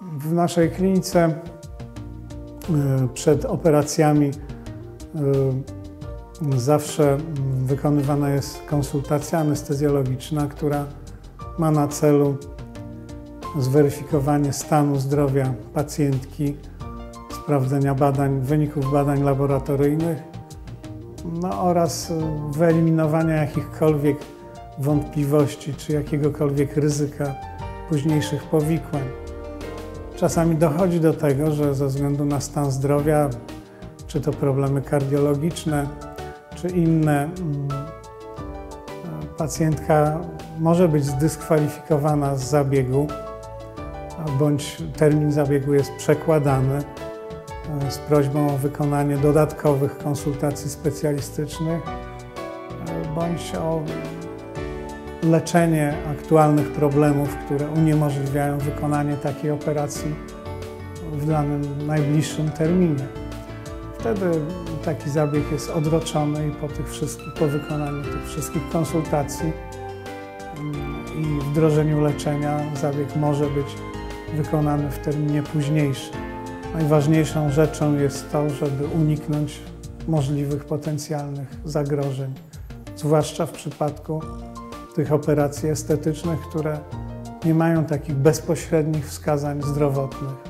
W naszej klinice y, przed operacjami y, zawsze wykonywana jest konsultacja anestezjologiczna, która ma na celu zweryfikowanie stanu zdrowia pacjentki, sprawdzenia badań, wyników badań laboratoryjnych no, oraz wyeliminowania jakichkolwiek wątpliwości czy jakiegokolwiek ryzyka późniejszych powikłań. Czasami dochodzi do tego, że ze względu na stan zdrowia, czy to problemy kardiologiczne, czy inne, mm, pacjentka może być zdyskwalifikowana z zabiegu, bądź termin zabiegu jest przekładany e, z prośbą o wykonanie dodatkowych konsultacji specjalistycznych, e, bądź o leczenie aktualnych problemów, które uniemożliwiają wykonanie takiej operacji w danym najbliższym terminie. Wtedy taki zabieg jest odroczony i po, tych wszystkich, po wykonaniu tych wszystkich konsultacji mm, i wdrożeniu leczenia zabieg może być wykonany w terminie późniejszym. Najważniejszą rzeczą jest to, żeby uniknąć możliwych potencjalnych zagrożeń, zwłaszcza w przypadku tych operacji estetycznych, które nie mają takich bezpośrednich wskazań zdrowotnych.